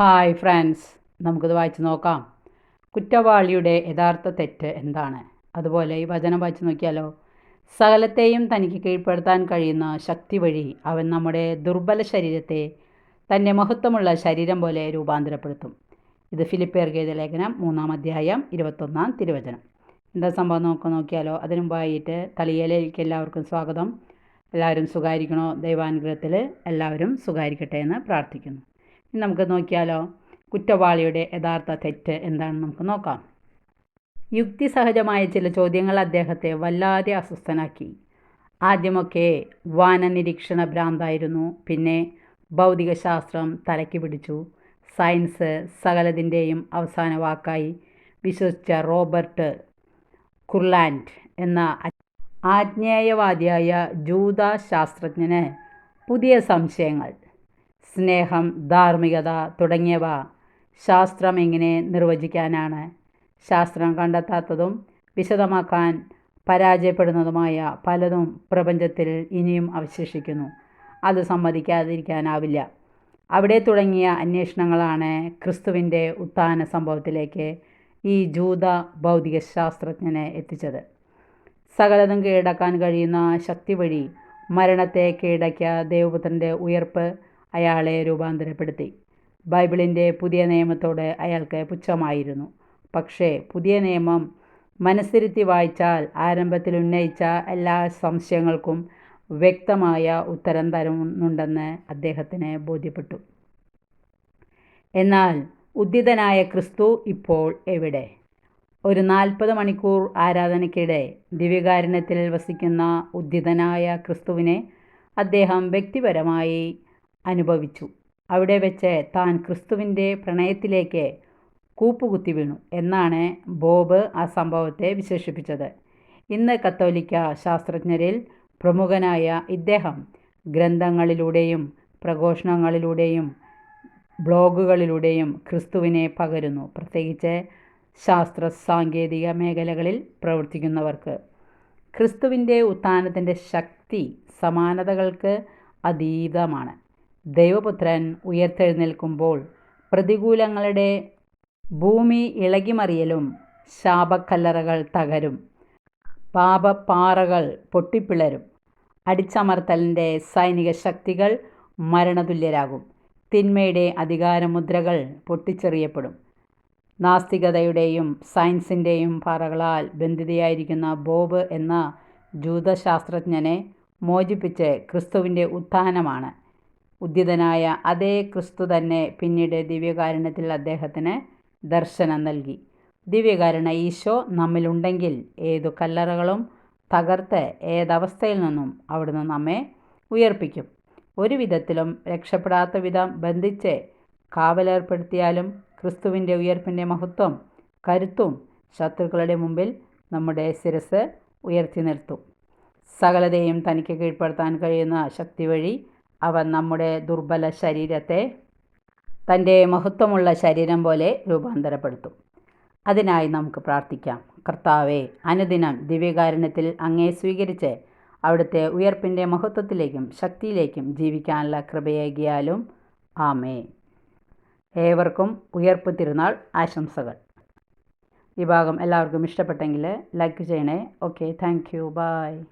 Hi friends നമുക്കിത് വായിച്ച് നോക്കാം. കുറ്റവാളിയുടെ യഥാർത്ഥ തെറ്റ് എന്താണ്? അതുപോലെ ഈ വചനം വായിച്ച് നോക്കിയാലോ? സകലത്തെയും തനിക്ക് കീഴ്പ്പെടുത്താൻ കഴിയുന്ന ശക്തി വഴി അവൻ നമ്മുടെ ദുർബല ശരീരത്തെ തന്റെ മഹത്വമുള്ള ശരീരം പോലെ രൂപാന്തരപ്പെടുത്തും. ഇത് ഫിലിപ്പേർ ഗീത ലേഖനം മൂന്നാം അധ്യായം ഇരുപത്തൊന്നാം തിരുവചനം. എന്താ സംഭവം നോക്ക നോക്കിയാലോ? അതിനു മുമ്പായിട്ട് തളിയലേക്ക് എല്ലാവർക്കും സ്വാഗതം. എല്ലാവരും സുഖായിരിക്കണോ? ദൈവാനുഗ്രഹത്തിൽ എല്ലാവരും സുഖായിരിക്കട്ടെ എന്ന് പ്രാർത്ഥിക്കുന്നു. നമുക്ക് നോക്കിയാലോ? കുറ്റവാളിയുടെ യഥാർത്ഥ തെറ്റ് എന്താണെന്ന് നമുക്ക് നോക്കാം. യുക്തിസഹജമായ ചില ചോദ്യങ്ങൾ അദ്ദേഹത്തെ വല്ലാതെ അസ്വസ്ഥനാക്കി. ആദ്യമൊക്കെ വാനനിരീക്ഷണ ഭ്രാന്തായിരുന്നു. പിന്നെ ഭൗതികശാസ്ത്രം തലയ്ക്ക് പിടിച്ചു. സയൻസ് സകലതിന്റെയും അവസാന വാക്കായി വിശ്വസിച്ച റോബർട്ട് കുർലാൻഡ് എന്ന ആജ്ഞേയവാദിയായ ജൂത ശാസ്ത്രജ്ഞന് പുതിയ സംശയങ്ങൾ. സ്നേഹം ധാർമ്മികത തുടങ്ങിയവ ശാസ്ത്രം എങ്ങനെ നിർവചിക്കാനാണ്. ശാസ്ത്രം കണ്ടെത്താത്തതും വിശദമാക്കാൻ പരാജയപ്പെടുന്നതുമായ പലതും പ്രപഞ്ചത്തിൽ ഇനിയും അവശേഷിക്കുന്നു. അത് സമ്മതിക്കാതിരിക്കാനാവില്ല. അവിടെ തുടങ്ങിയ അന്വേഷണങ്ങളാണ് ക്രിസ്തുവിന്റെ ഉത്ഥാന സംഭവത്തിലേക്ക് ഈ ജൂത ഭൗതിക ശാസ്ത്രജ്ഞനെ എത്തിച്ചത്. സകലതും കീഴടക്കാൻ കഴിയുന്ന ശക്തി വഴി മരണത്തെ കീഴടക്കിയ ദേവപുത്രന്റെ ഉയർപ്പ് അയാളെ രൂപാന്തരപ്പെടുത്തി. ബൈബിളിന്റെ പുതിയ നിയമത്തോട് അയാൾക്ക് പുച്ഛമായിരുന്നു. പക്ഷേ പുതിയ നിയമം മനസ്സിരുത്തി വായിച്ചാൽ ആരംഭത്തിൽ ഉന്നയിച്ച എല്ലാ സംശയങ്ങൾക്കും വ്യക്തമായ ഉത്തരം തരുന്നുണ്ടെന്ന് അദ്ദേഹത്തിന് ബോധ്യപ്പെട്ടു. എന്നാൽ ഉദ്ധിതനായ ക്രിസ്തു ഇപ്പോൾ എവിടെ? ഒരു നാൽപ്പത് മണിക്കൂർ ആരാധനയ്ക്കിടെ ദിവ്യകാരണത്തിൽ വസിക്കുന്ന ഉദ്ധിതനായ ക്രിസ്തുവിനെ അദ്ദേഹം വ്യക്തിപരമായി അനുഭവിച്ചു. അവിടെ വെച്ച് താൻ ക്രിസ്തുവിന്റെ പ്രണയത്തിലേക്ക് കൂപ്പുകുത്തി വീണു എന്നാണ് ബോബ് ആ സംഭവത്തെ വിശേഷിപ്പിച്ചത്. ഇന്ന് കത്തോലിക്ക ശാസ്ത്രജ്ഞരിൽ പ്രമുഖനായ ഇദ്ദേഹം ഗ്രന്ഥങ്ങളിലൂടെയും പ്രഘോഷണങ്ങളിലൂടെയും ബ്ലോഗുകളിലൂടെയും ക്രിസ്തുവിനെ പകരുന്നു. പ്രത്യേകിച്ച് ശാസ്ത്ര സാങ്കേതിക മേഖലകളിൽ പ്രവർത്തിക്കുന്നവർക്ക്. ക്രിസ്തുവിന്റെ ഉത്ഥാനത്തിന്റെ ശക്തി സമാനതകൾക്ക് അതീതമാണ്. ദൈവപുത്രൻ ഉയർത്തെഴുന്നേൽക്കുമ്പോൾ പ്രതികൂലങ്ങളുടെ ഭൂമി ഇളകിമറിയലും ശാപക്കല്ലറകൾ തകരും. പാപപ്പാറകൾ പൊട്ടിപ്പിളരും. അടിച്ചമർത്തലിന്റെ സൈനിക ശക്തികൾ മരണതുല്യരാകും. തിന്മയുടെ അധികാരമുദ്രകൾ പൊട്ടിച്ചെറിയപ്പെടും. നാസ്തികതയുടെയും സയൻസിന്റെയും പാറകളാൽ ബന്ധിതയായിരിക്കുന്ന ബോബ് എന്ന ജൂതശാസ്ത്രജ്ഞനെ മോചിപ്പിച്ച് ക്രിസ്തുവിന്റെ ഉത്ഥാനമാണ്. ഉദ്ധിതനായ അതേ ക്രിസ്തു തന്നെ പിന്നീട് ദിവ്യകാരണത്തിൽ അദ്ദേഹത്തിന് ദർശനം നൽകി. ദിവ്യകാരണ ഈശോ നമ്മിലുണ്ടെങ്കിൽ ഏതു കല്ലറകളും തകർത്ത് ഏതവസ്ഥയിൽ നിന്നും അവിടുന്ന് നമ്മെ ഉയർപ്പിക്കും. ഒരു വിധത്തിലും രക്ഷപ്പെടാത്ത വിധം ബന്ധിച്ച് കാവലേർപ്പെടുത്തിയാലും ക്രിസ്തുവിന്റെ ഉയർപ്പിന്റെ മഹത്വം കരുത്തും ശത്രുക്കളുടെ മുമ്പിൽ നമ്മുടെ ശിരസ് ഉയർത്തി നിർത്തും. സകലതയും തനിക്ക് കീഴ്പ്പെടുത്താൻ കഴിയുന്ന ശക്തി വഴി അവൻ നമ്മുടെ ദുർബല ശരീരത്തെ തന്റെ മഹത്വമുള്ള ശരീരം പോലെ രൂപാന്തരപ്പെടുത്തും. അതിനായി നമുക്ക് പ്രാർത്ഥിക്കാം. കർത്താവെ അനുദിനം ദിവ്യകാരണത്തിൽ അങ്ങേ സ്വീകരിച്ച് അവിടുത്തെ ഉയർപ്പിന്റെ മഹത്വത്തിലേക്കും ശക്തിയിലേക്കും ജീവിക്കാനുള്ള കൃപയേകിയാലും ആമേ ഏവർക്കും ഉയർപ്പ് തിരുനാൾ ആശംസകൾ. ഈ ഭാഗം എല്ലാവർക്കും ഇഷ്ടപ്പെട്ടെങ്കിൽ ലൈക്ക് ചെയ്യണേ. Okay thank you. ബൈ.